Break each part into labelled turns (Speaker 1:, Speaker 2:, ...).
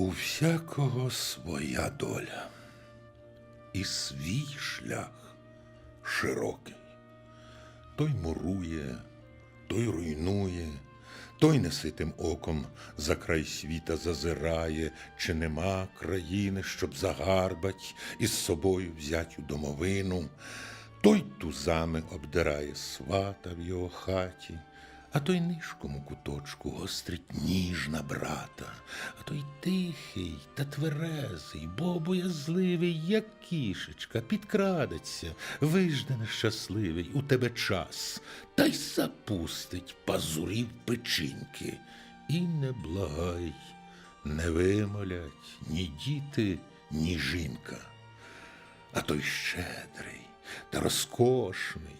Speaker 1: У всякого своя доля і свій шлях широкий. Той мурує, той руйнує, той неситим оком за край світа зазирає, чи нема країни, щоб загарбать і з собою взять у домовину. Той тузами обдирає свата в його хаті, а той нишком у куточку гострить ніж на брата, а той тихий та тверезий, богобоязливий, як кішечка, підкрадеться, вижде нещасливий у тебе час, та й запустить пазурів печінки. І не благай, не вимолять ні діти, ні жінка. А той щедрий та розкошний,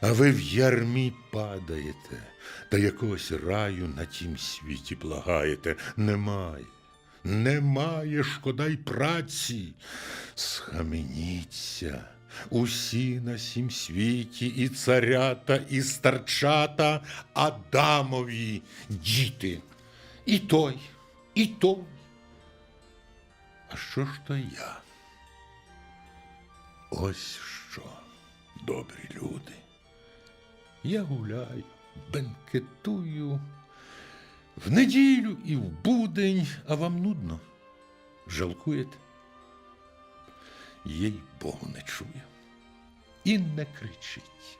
Speaker 1: а ви в ярмі падаєте, та якогось раю на тім світі благаєте. Немає, немає, шкода й праці. Схаменіться. Усі на сім світі, і царята, і старчата, Адамові діти. І той, і той. А що ж то я? Ось що, добрі люди. Я гуляю, бенкетую в неділю і в будень, а вам нудно. Жалкуєте? Їй Богу не чую. І не кричіть.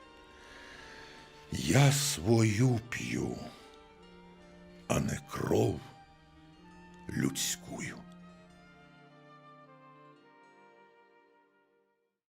Speaker 1: Я свою п'ю, а не кров людськую.